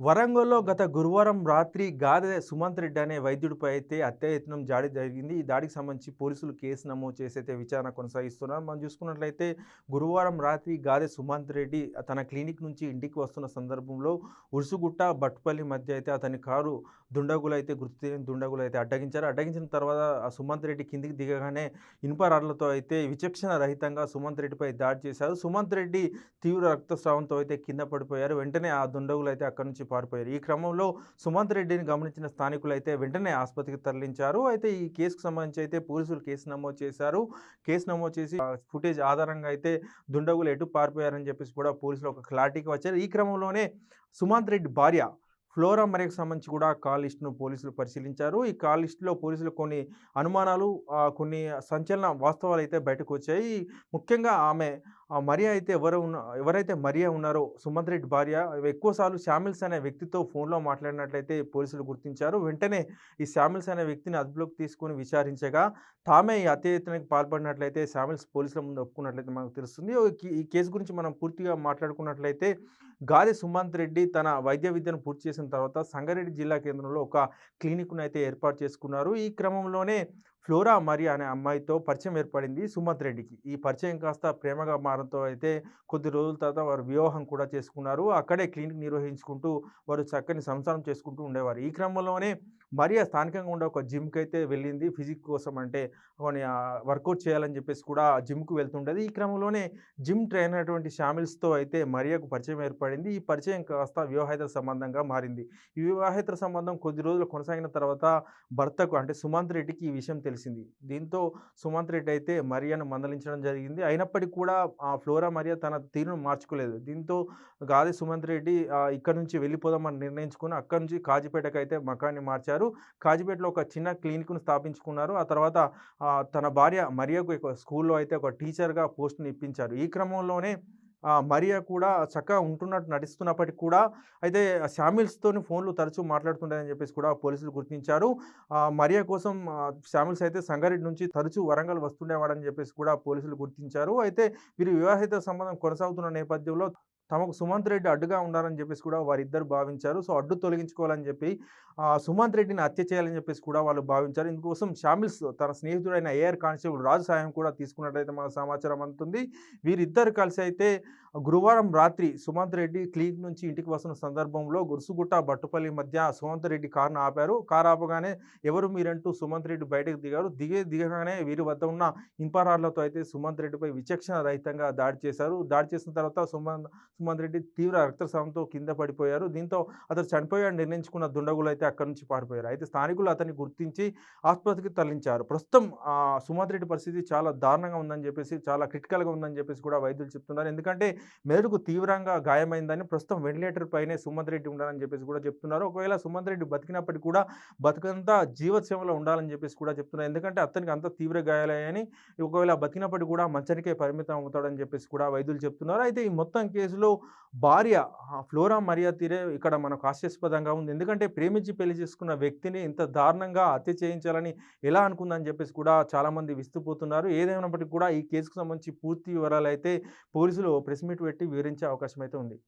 వరంగల్‌లో గత గురువారం రాత్రి గాదె సుమంత్ రెడ్డి అనే వైద్యుడిపై అయితే హత్యాయత్నం దాడి జరిగింది. ఈ దాడికి సంబంధించి పోలీసులు కేసు నమోదు చేసైతే విచారణ కొనసాగిస్తున్నారు. మనం చూసుకున్నట్లయితే గురువారం రాత్రి గాదె సుమంత్ రెడ్డి తన క్లినిక్ నుంచి ఇంటికి వస్తున్న సందర్భంలో ఉరుసుగుట్ట, భట్పల్లి మధ్య అయితే అతని కారు దుండగులు అయితే గుర్తు దుండగులు అయితే అడ్డగించారు. అడ్డగించిన తర్వాత ఆ సుమంత్ రెడ్డి కిందికి దిగగానే ఇనుప రాడ్లతో అయితే విచక్షణ రహితంగా సుమంత్ రెడ్డిపై దాడి చేశారు. సుమంత్ రెడ్డి తీవ్ర రక్తస్రావంతో అయితే కింద పడిపోయారు. వెంటనే ఆ దుండగులు అయితే అక్కడి నుంచి పారిపోయారు. ఈ క్రమంలో సుమంత్ రెడ్డిని గమనించిన స్థానికులు అయితే వెంటనే ఆసుపత్రికి తరలించారు. అయితే ఈ కేసుకు సంబంధించి అయితే పోలీసులు కేసు నమోదు చేశారు. కేసు నమోదు చేసి ఫుటేజ్ ఆధారంగా అయితే దుండగులు ఎటు పారిపోయారని చెప్పేసి కూడా పోలీసులు ఒక క్లారిటీకి వచ్చారు. ఈ క్రమంలోనే సుమంత్ రెడ్డి భార్య ఫ్లోరా మరియకు సంబంధించి కూడా కాల్ లిస్టును పోలీసులు పరిశీలించారు. ఈ కాల్ లిస్టులో పోలీసులు కొన్ని అనుమానాలు కొన్ని సంచలన వాస్తవాలు అయితే బయటకొచ్చాయి. ముఖ్యంగా ఆమె ఆ మరియా అయితే ఎవరు ఉన్న ఎవరైతే మరియా ఉన్నారో సుమంత్ రెడ్డి భార్య ఎక్కువసార్లు శామిల్స్ అనే వ్యక్తితో ఫోన్‌లో మాట్లాడినట్లయితే పోలీసులు గుర్తించారు. వెంటనే ఈ శామిల్స్ అనే వ్యక్తిని అదుపులోకి తీసుకొని విచారించగా తామే ఈ అత్యయత్నానికి పాల్పడినట్లయితే శామిల్స్ పోలీసుల ముందు ఒప్పుకున్నట్లయితే మనకు తెలుస్తుంది. ఈ కేసు గురించి మనం పూర్తిగా మాట్లాడుకున్నట్లయితే గాలి సుమంత్ రెడ్డి తన వైద్య విద్యను పూర్తి చేసిన తర్వాత సంగారెడ్డి జిల్లా కేంద్రంలో ఒక క్లినిక్‌ను అయితే ఏర్పాటు చేసుకున్నారు. ఈ క్రమంలోనే ఫ్లోరా మరి అనే అమ్మాయితో పరిచయం ఏర్పడింది సుమంత్ రెడ్డికి. ఈ పరిచయం కాస్త ప్రేమగా మారడంతో అయితే కొద్ది రోజుల తర్వాత వారు వివాహం కూడా చేసుకున్నారు. అక్కడే క్లినిక్ నిర్వహించుకుంటూ వారు చక్కని సంసారం చేసుకుంటూ ఉండేవారు. ఈ క్రమంలోనే మరియా స్థానికంగా ఉండే ఒక అయితే వెళ్ళింది. ఫిజిక్ కోసం అంటే కొన్ని వర్కౌట్ చేయాలని చెప్పేసి కూడా జిమ్కు వెళ్తుండేది ఈ క్రమంలోనే జిమ్ ట్రైనర్ అయినటువంటి షామిల్స్తో అయితే మరియాకు పరిచయం ఏర్పడింది. ఈ పరిచయం కాస్త వివాహేతర సంబంధంగా మారింది. ఈ వివాహేతర సంబంధం కొద్ది రోజులు కొనసాగిన తర్వాత భర్తకు అంటే సుమంత్ రెడ్డికి ఈ విషయం తెలిసింది. దీంతో సుమంత్ రెడ్డి అయితే మరియాను మందలించడం జరిగింది. అయినప్పటికీ కూడా ఆ ఫ్లోరా మరియా తన తీరును మార్చుకోలేదు. దీంతో గాది సుమంత్ రెడ్డి ఇక్కడ ఇక్కడి నుంచి వెళ్ళిపోదామని నిర్ణయించుకుని అక్కడి నుంచి కాజీపేటకు అయితే మకాన్ని మార్చారు. కాజీపేటలో ఒక చిన్న క్లినిక్‌ను స్థాపించుకున్నారు. ఆ తర్వాత తన భార్య మరియకు స్కూల్‌లో అయితే ఒక టీచర్‌గా పోస్ట్‌ని ఇప్పించారు. ఈ క్రమంలోనే మరియా కూడా చక్కగా ఉంటున్నట్టు నటిస్తున్నప్పటికి కూడా అయితే శామిల్స్తో ఫోన్‌లు తరచూ మాట్లాడుతుండేదని చెప్పేసి కూడా పోలీసులు గుర్తించారు. మరియా కోసం శామిల్స్ అయితే సంగారెడ్డి నుంచి తరచూ వరంగల్ వస్తుండేవాడని చెప్పేసి కూడా పోలీసులు గుర్తించారు. అయితే వీరి వివాహిత సంబంధం కొనసాగుతున్న నేపథ్యంలో తమకు సుమంత్ రెడ్డి అడ్డుగా ఉన్నారని చెప్పేసి కూడా వారిద్దరు భావించారు. సో, అడ్డు తొలగించుకోవాలని చెప్పి సుమంత్ రెడ్డిని హత్య చేయాలని చెప్పేసి కూడా వాళ్ళు భావించారు. ఇందుకోసం షామిల్స్ తన స్నేహితుడైన ఏఆర్ కానిస్టేబుల్ రాజు సహాయం కూడా తీసుకున్నట్లయితే మనకు సమాచారం అందుతుంది. వీరిద్దరు కలిసి అయితే గురువారం రాత్రి సుమంత్ రెడ్డి క్లినిక్ నుంచి ఇంటికి వస్తున్న సందర్భంలో గురుసుగుట్ట, బట్టుపల్లి మధ్య సుమంత్ రెడ్డి కారును ఆపారు. కారు ఆపగానే ఎవరు మీరంటూ సుమంత్ రెడ్డి బయటకు దిగారు. దిగే దిగగానే వీరి వద్ద ఉన్న ఇనుప అయితే సుమంత్ రెడ్డిపై విచక్షణ రహితంగా దాడి చేశారు. దాడి చేసిన తర్వాత సుమంత్ సుమంత్ రెడ్డి తీవ్ర రక్తస్రావంతో కింద పడిపోయారు. దీంతో అతను చనిపోయాడు నిర్ణయించుకున్న దుండగులు అయితే అక్కడి నుంచి పారిపోయారు. అయితే స్థానికులు అతన్ని గుర్తించి ఆసుపత్రికి తరలించారు. ప్రస్తుతం సుమంత్ రెడ్డి పరిస్థితి చాలా దారుణంగా ఉందని చెప్పేసి చాలా క్రిటికల్‌గా ఉందని చెప్పేసి కూడా వైద్యులు చెప్తున్నారు. ఎందుకంటే మెదడుకు తీవ్రంగా గాయమైందని ప్రస్తుతం వెంటిలేటర్ పైనే సుమంత్ రెడ్డి ఉండాలని చెప్పేసి కూడా చెప్తున్నారు. ఒకవేళ సుమంత్ రెడ్డి బతికినప్పటికీ కూడా బతుకంతా జీవత్సేవలో ఉండాలని చెప్పేసి కూడా చెప్తున్నారు. ఎందుకంటే అతనికి అంత తీవ్ర గాయాలయ్యాయని ఒకవేళ బతికినప్పటికీ కూడా మంచానికే పరిమితం అవుతాడని చెప్పేసి కూడా వైద్యులు చెప్తున్నారు. అయితే ఈ మొత్తం కేసులో భార్య ఫ్లోరా మరియా తీరే ఇక్కడ మనకు హాస్యాస్పదంగా ఉంది. ఎందుకంటే ప్రేమించి పెళ్ళి చేసుకున్న వ్యక్తిని ఇంత దారుణంగా హత్య చేయించాలని ఎలా అనుకుందని చెప్పేసి కూడా చాలామంది విస్తుపోతున్నారు. ఏదైనప్పటికీ కూడా ఈ కేసుకు సంబంధించి పూర్తి వివరాలు అయితే పోలీసులు ప్రెస్ మీట్ పెట్టి వివరించే అవకాశం అయితే ఉంది.